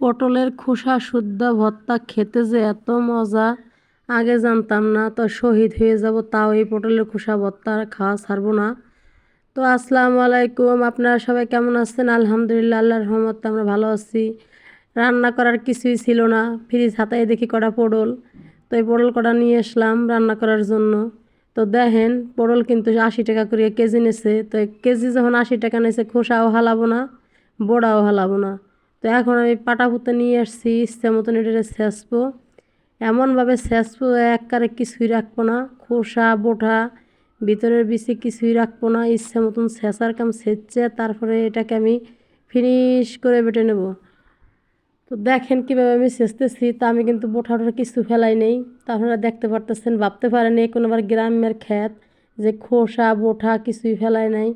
পটলের খোসা, শুদ্ধ ভর্তা খেতে যে এত মজা, আগে জানতাম না। তো শহীদ হয়ে যাব, তাও এই পটলের খোসা, ভর্তা খাওয়া ছাড়বো না। তো আসসালামু আলাইকুম, আপনারা সবাই কেমন আছেন? আলহামদুলিল্লাহ, আল্লাহর রহমতে আমরা ভালো আছি। রান্না করার কিছুই ছিল না, ফ্রিজ হাতায় দেখি কটা পটল। তো এই পটল কটা নিয়ে আসলাম রান্না করার জন্য। তো দেখেন, পটল কিন্তু আশি টাকা করে কেজি নেছে। তো কেজি যখন আশি টাকা নেছে, খোসাও হালাবো না, বড়াও হালাবো না। তো এখন আমি পাটা পুঁতে নিয়ে আসছি, ইচ্ছা মতন এটা ছেঁচবো। এমনভাবে ছেঁচবো একবারে কিছুই রাখব না, খোসা, বোঠা, ভিতরের বিচি কিছুই রাখব না, ইচ্ছা মতন ছেঁচার কাম ছেঁচছে তারপরে এটাকে আমি ফিনিশ করে বেটে নেব। তো দেখেন কীভাবে আমি ছেঁচতেছি, তা আমি কিন্তু বোঠাটা কিছু ফেলাই নেই। তা আপনারা দেখতে পারতেছেন, ভাবতে পারেন কোনোবার গ্রামের খ্যাত যে খোসা, বোঠা কিছুই ফেলায় নাই।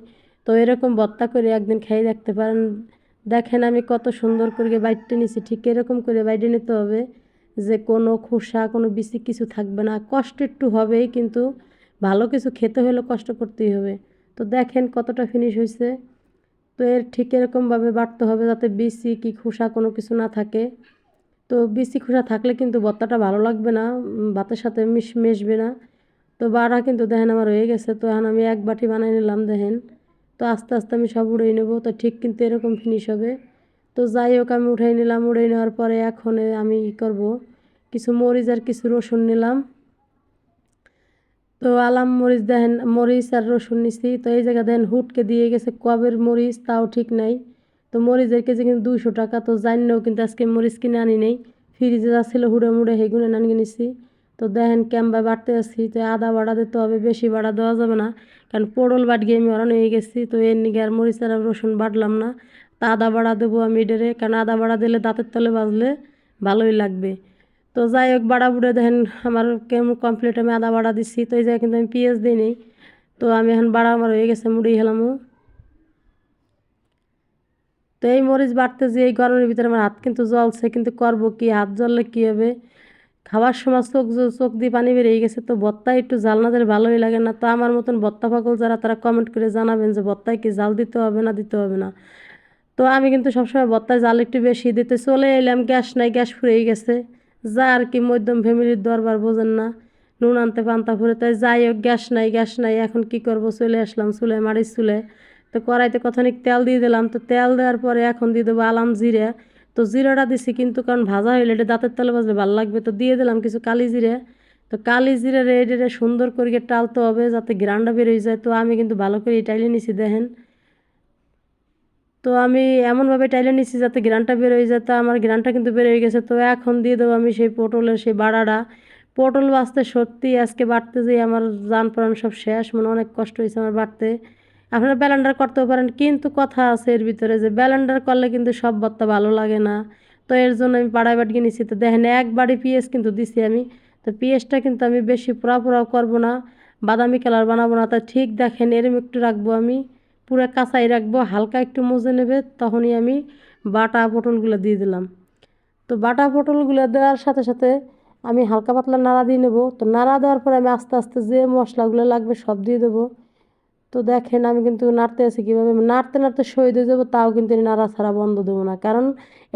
তো এরকম বত্তা করে একদিন খেয়ে দেখতে পারেন দেখেন আমি কত সুন্দর করে বাইটটা নিছি, ঠিক এরকম করে বাইটে নিতে হবে যে কোনো খোসা, কোনো বিচি কিছু থাকবে না। কষ্ট একটু হবেই, কিন্তু ভালো কিছু খেতে হলে কষ্ট করতেই হবে। তো দেখেন কতটা ফিনিশ হয়েছে তো এর ঠিক এরকমভাবে বাটতে হবে যাতে বিচি কি খোসা কোনো কিছু না থাকে। তো বিচি খোসা থাকলে কিন্তু ভর্তাটা ভালো লাগবে না ভাতের সাথে মিশ, মিশবে না। তো বাড়া কিন্তু দেখেন আমার হয়ে গেছে। তো এখন আমি এক বাটি বানাই নিলাম, দেখেন। তো আস্তে আস্তে আমি সব উড়িয়ে নেব। তো ঠিক কিন্তু এরকম ফিনিশ হবে। তো যাই হোক, আমি উঠাই নিলাম। উড়িয়ে নেওয়ার পরে এখন আমি ই করব। কিছু মরিচ আর কিছু রসুন নিলাম। তো আলাম মরিচ দেখেন, মরিচ আর রসুন নিছি। তো এই জায়গা দেখেন, হুটকে দিয়ে গেছে কবের মরিচ, তাও ঠিক নাই। তো মরিচের কেজি কিন্তু দুইশো টাকা। তো জানিও কিন্তু আজকে মরিচ কিনে আনি নেই। ফ্রিজে যা ছিল হুড়ে মুড়ে হেগুনে নানিয়ে নিছি। তো দেখেন ক্যাম্বা বাড়তে আসছি তো আদা বাড়া দিতে হবে, বেশি বাড়া দেওয়া যাবে না। কারণ পোড়ল বাট গিয়ে আমি অরানো হয়ে গেছি, তো এর নিগে আর মরিচ আর রসুন বাটলাম না। তা আদা বাড়া দেবো আমি এডেরে কারণ আদা বাড়া দিলে দাঁতের তলে বাজলে ভালোই লাগবে। তো যাই হোক, বাড়া বুড়ে দেখেন আমার কেমন কমপ্লিট আমি আদা বাড়া দিচ্ছি তো এই জায়গায় কিন্তু আমি পেঁয়াজ দিই নেই। তো আমি এখন বাড়া আমার হয়ে গেছে মুড়ি হেলামও তো এই মরিচ বাড়তে যে এই গরমের ভিতরে আমার হাত কিন্তু জ্বলছে, কিন্তু করব কি, হাত জ্বললে কী হবে? খাওয়ার সময় চোখ চোখ দিয়ে পানি বেরিয়ে গেছে, তো বত্তায় একটু জাল না দিলে ভালোই লাগে না। তো আমার মতন বত্তা পাগল যারা, তারা কমেন্ট করে জানাবেন যে বত্তায় কি জাল দিতে হবে না দিতে হবে না। তো আমি কিন্তু সবসময় বত্তায় জাল একটু বেশি দিতে চলে এলাম, গ্যাস নাই, গ্যাস ফুরিয়ে গেছে। যা আর কি মধ্যম ফ্যামিলির দরবার বোঝেন না, নুন আনতে পান্তা ফুরে, তাই যাই হোক, গ্যাস নাই গ্যাস নাই, এখন কি করব? চলে আসলাম, চুলে মারির চুলে। তো কড়াইতে কতনিক তেল দিয়ে দিলাম, তো তেল দেওয়ার পরে এখন দিয়ে দেবো আলাম জিরে। তো জিরাটা দিছি কিন্তু কারণ ভাজা হইলে এটা দাঁতের তেলে ভাজলে ভালো লাগবে। তো দিয়ে দিলাম কিছু কালি জিরে। তো কালি জিরে রেডে সুন্দর করে টালতে হবে যাতে গ্রানটা বেরোয় যায়। তো আমি কিন্তু ভালো করে টাইলে নিছি, দেখেন। তো আমি এমনভাবে টাইলে নিচ্ছি যাতে গ্রানটা বেরোয় যায়। তা আমার গ্রানটা কিন্তু বেরোয় গেছে। তো এখন দিয়ে দেবো আমি সেই পটলের সেই বাড়াটা। পটল বাঁচতে সত্যি আজকে বাড়তে যেয়ে আমার যান প্রাণ সব শেষ। মানে অনেক কষ্ট হয়েছে আমার বাড়তে। আপনারা ব্যালেন্ডার করতেও পারেন, কিন্তু কথা আছে এর ভিতরে যে ব্যালেন্ডার করলে কিন্তু সব ভর্তা ভালো লাগে না। তো এর জন্য আমি পাড়ায় বাটিয়ে নিচ্ছি তো দেখেন, এক বাড়ি পিঁয়াজ কিন্তু দিছি আমি। তো পিঁয়াজটা কিন্তু আমি বেশি পোড়া পোড়াও করব না, বাদামি কালার বানাবো না। তা ঠিক দেখেন, এরম একটু রাখব আমি, পুরো কাঁচাই রাখব, হালকা একটু মজে নেবে, তখনই আমি বাটা পটলগুলো দিয়ে দিলাম। তো বাটা পটলগুলো দেওয়ার সাথে সাথে আমি হালকা পাতলা নাড়া দিয়ে নেব। তো নাড়া দেওয়ার পরে আমি আস্তে আস্তে যে মশলাগুলো লাগবে সব দিয়ে দেবো। তো দেখেন আমি কিন্তু নাড়তে আছি কীভাবে? নাড়তে নাড়তে শহীদ হয়ে যাব, তাও কিন্তু নাড়া ছাড়া বন্ধ দেবো না। কারণ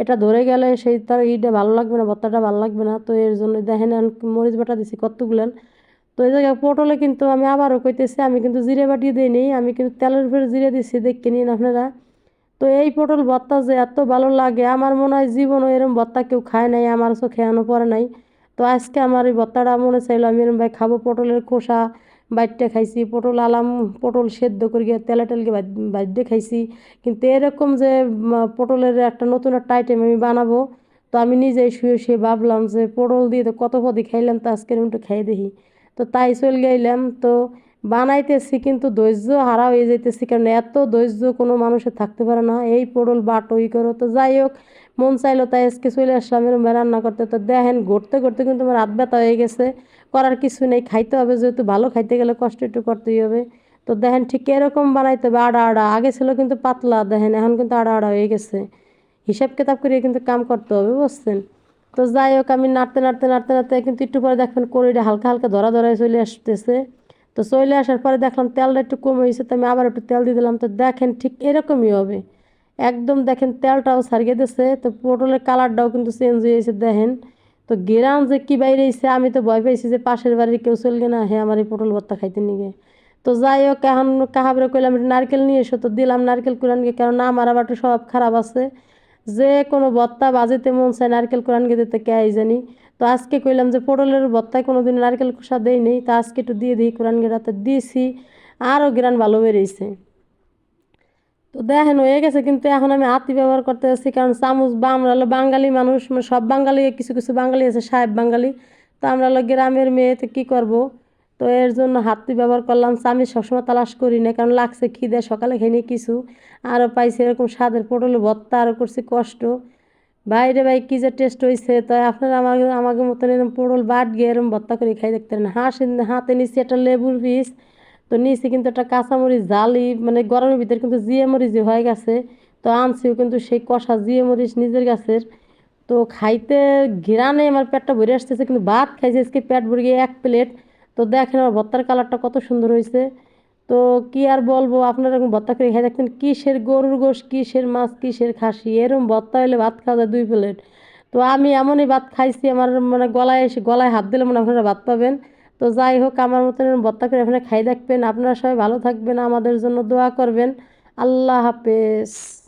এটা ধরে গেলে সেই তার ইটা ভালো লাগবে না ভর্তাটা ভালো লাগবে না। তো এর জন্য দেখেন মরিচ বাটা দিছি কতগুলেন তো এই জায়গায় পটলে কিন্তু আমি আবারও কইতেছি, আমি কিন্তু জিরে বাটিয়ে দিই নিই, আমি কিন্তু তেলের উপরে জিরে দিচ্ছি দেখে নিন আপনারা। তো এই পটল ভর্তা যে এত ভালো লাগে, আমার মনে হয় জীবনও এরম ভর্তা কেউ খায় নাই, আমার চোখে আনো পরে নাই। তো আজকে আমার এই ভর্তাটা মনে চাইলো আমি এরম ভাই খাব পটলের খোসা বাইটটা খাইছি, পটল আলাম, পটল সেদ্ধ করিয়া তেলে টেলকে বাইটে খাইছি। কিন্তু এরকম যে পটলের একটা নতুন একটা আইটেম আমি বানাবো, তো আমি নিজেই শুয়ে শুয়ে ভাবলাম যে, পটল দিয়ে তো কত পদে খাইলাম, তো আজকের একটু খাই দেখি। তো তাই চলে গেলাম, তো বানাইতেছি, কিন্তু ধৈর্য হারা হয়ে যাইতেছি, কারণ এত ধৈর্য কোনো মানুষের থাকতে পারে না। এই পটল বাট ওই করো, তো যাই হোক, মন চাইলো তাই আজকে চলে আসলাম এরকম রান্না করতে। তো দেখেন, ঘুরতে ঘুরতে কিন্তু আমার হাত ব্যথা হয়ে গেছে, করার কিছু নেই, খাইতে হবে, যেহেতু ভালো খাইতে গেলে কষ্ট একটু করতেই হবে। তো দেখেন, ঠিক এরকম বানাইতে হবে, আড়া আড়া, আগে ছিল কিন্তু পাতলা, দেখেন এখন কিন্তু আড়া আড়া হয়ে গেছে। হিসাব কিতাব করে কিন্তু কাম করতে হবে, বুঝছেন? তো যাই হোক, আমি নাড়তে নাড়তে নাড়তে নাড়তে কিন্তু একটু পরে দেখবেন কড়িটা হালকা হালকা ধরা ধরায় চলে আসতেছে। তো চলে আসার পরে দেখলাম তেলটা একটু কমে হয়েছে তো আমি আবার একটু তেল দিয়ে দিলাম। তো দেখেন ঠিক এরকমই হবে। একদম দেখেন তেলটাও ছাড়িয়ে দিছে, তো পটলের কালারটাও কিন্তু চেঞ্জ হয়েছে দেখেন। তো গেরাম যে কী বাইরে আমি তো ভয় পেয়েছি যে পাশের বাড়ির কেউ চলবে না হ্যাঁ আমার এই পটল ভর্তা খাইতে নিগে তো যাই হোক, এখন কাহাবরে কইলাম, একটু নারকেল নিয়ে এসো। তো দিলাম নারকেল কোরআন গিয়ে কারণ আমার আবার একটু স্বভাব খারাপ আছে। যে কোনো ভর্তা বাজেতে মন চায় নারকেল কোরআন গিয়ে দিতে কে জানি। তো আজকে কইলাম যে পটলের ভর্তায় কোনো দিন নারকেল খোসা দেই নেই, তা আজকে একটু দিয়ে দিই, কোরআন গিরাতে দিয়েছি, আরও গ্রান ভালো বেরিয়েছে। তো দেখেন, হয়ে গেছে কিন্তু এখন আমি হাতি ব্যবহার করতে যাচ্ছি, কারণ চামচ বা আমরা হলো বাঙালি মানুষ মানে সব বাঙালি কিছু কিছু বাঙালি আছে, সাহেব বাঙালি। তো আমরা হলো গ্রামের মেয়ে, তো কী করব? তো এর জন্য হাতি ব্যবহার করলাম। চামিচ সবসময় তালাশ করি না, কারণ লাগছে খিদে, সকালে খাইনি কিছু। আরও পাইছি এরকম স্বাদের পটল ভর্তা আরও করছি কষ্ট। বাইরে ভাই কী যে টেস্ট হয়েছে তাই আপনারা আমাকে আমাকে মতন এরকম পটল বাট গিয়ে এরকম ভর্তা করে খাই দেখতে পারেন। হাঁস হাতে নিচ্ছি একটা লেবুর পিস, তো নিচে কিন্তু একটা কাঁচামরিচ, জালি মানে গরমের ভিতরে কিন্তু জিয়ে মরিচ হয়ে গেছে। তো আনছিও কিন্তু সেই কষা জিয়ে মরিচ নিজের গাছের। তো খাইতে ঘিরানে আমার পেটটা ভরে আসতেছে, কিন্তু ভাত খাইছে, আজকে পেট ভরে গিয়ে এক প্লেট তো দেখেন আমার ভর্তার কালারটা কত সুন্দর হয়েছে। তো কি আর বলব, আপনারা এরকম ভর্তা করে খাই দেখতেন কিসের গরুর গোশ, কিসের মাছ, কিসের খাসি এরকম ভর্তা হলে ভাত খাওয়া যায় দুই প্লেট। তো আমি এমনই ভাত খাইছি, আমার মানে গলায় এসে গলায় হাত দিলে মনে আপনারা ভাত পাবেন। তো যাই হোক, আমার মতন ভর্তা করে আপনারা খাই দেখবেন। আপনারা সবাই ভালো থাকবেন, আমাদের জন্য দোয়া করবেন। আল্লাহ হাফেজ।